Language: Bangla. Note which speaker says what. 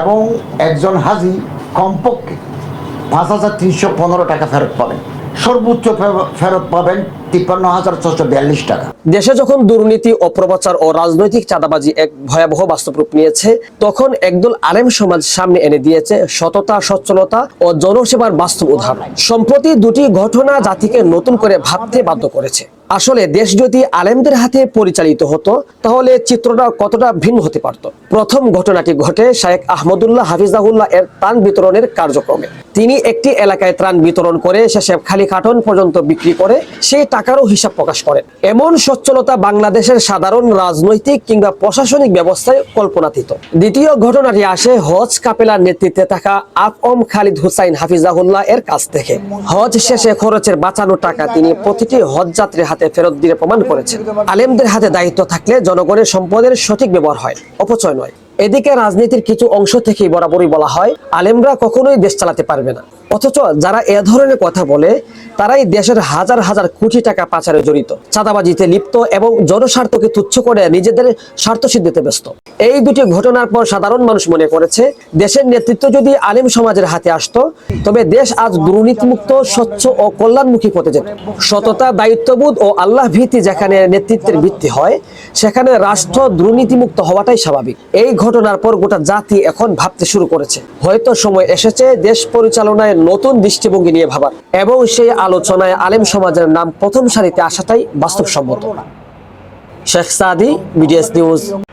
Speaker 1: এবং একজন হাজি কমপক্ষে পাঁচ হাজার তিনশো পনেরো টাকা ফেরত পাবেন। সর্বোচ্চ ফেরত পাবেন তিপ্পান্ন হাজার ছশো বিয়াল্লিশ টাকা।
Speaker 2: দেশে যখন দুর্নীতি অপ্রচার ও রাজনৈতিক চাঁদাবাজি এক ভয়াবহ বাস্তব রূপ নিয়েছে, তখন একদল আলেম সমাজ সামনে এনে দিয়েছে সততা, সচ্ছলতা ও জনসেবার বাস্তব উদাহরণ। সম্প্রতি দুটি ঘটনা জাতিকে নতুন করে ভাবতে বাধ্য করেছে। আসলে দেশ যদি আলেমদের হাতে পরিচালিত হতো, তাহলে চিত্রটা কতটা ভিন্ন হতে পারত? প্রথম ঘটনাটি ঘটে শায়েক আহমদুল্লাহ হাফিজাহুল্লাহ এর তান বিতরণের কার্যক্রমে। তিনি একটি এলাকায় ত্রাণ বিতরণ করে শেষে খালি কার্টন পর্যন্ত বিক্রি করে সেই টাকারও হিসাব প্রকাশ করেন। এমন সচ্ছলতা বাংলাদেশের সাধারণ রাজনৈতিক কিংবা প্রশাসনিক ব্যবস্থায় কল্পনাতীত। দ্বিতীয় ঘটনাটি আসে হজ কাপেলার নেতৃত্বে থাকা আফম খালিদ হুসাইন হাফিজাহুল্লাহ এর কাছ থেকে। হজ শেষে খরচের বাঁচানো টাকা তিনি প্রতিটি হজ যাত্রীর হাতে ফেরত দিয়ে প্রমাণ করেছেন। আলেমদের হাতে দায়িত্ব থাকলে জনগণের সম্পদের সঠিক ব্যবহার হয়, অপচয় নয়। এদিকে রাজনীতির কিছু অংশ থেকেই বরাবরই বলা হয় আলেমরা কখনোই দেশ চালাতে পারবে না। অথচ যারা এ ধরনের কথা বলে, তারাই দেশের হাজার হাজার কোটি টাকা পাচারে জড়িত। চাঁদাবাজিতে লিপ্ত এবং জনস্বার্থকে তুচ্ছ করে নিজেদের স্বার্থ সিদ্ধিতে ব্যস্ত। এই দুটি ঘটনার পর সাধারণ মানুষ মনে করেছে, দেশের নেতৃত্ব যদি আলেম সমাজের হাতে আসতো, তবে দেশ আজ দুর্নীতিমুক্ত, স্বচ্ছ ও কল্যাণমুখী পথে যেত। সততা, দায়িত্ববোধ ও আল্লাহ ভীতি যেখানে নেতৃত্বের ভিত্তি হয়, সেখানে রাষ্ট্র দুর্নীতিমুক্ত হওয়াটাই স্বাভাবিক। এই ঘটনার পর গোটা জাতি এখন ভাবতে শুরু করেছে। হয়তো সময় এসেছে দেশ পরিচালনায় নতুন দৃষ্টিভঙ্গি নিয়ে ভাবার। এবং সেই আলোচনায় আলেম সমাজের নাম প্রথম সারিতে আসাটাই বাস্তবসম্মত। Sheikh Sadi, BDS news.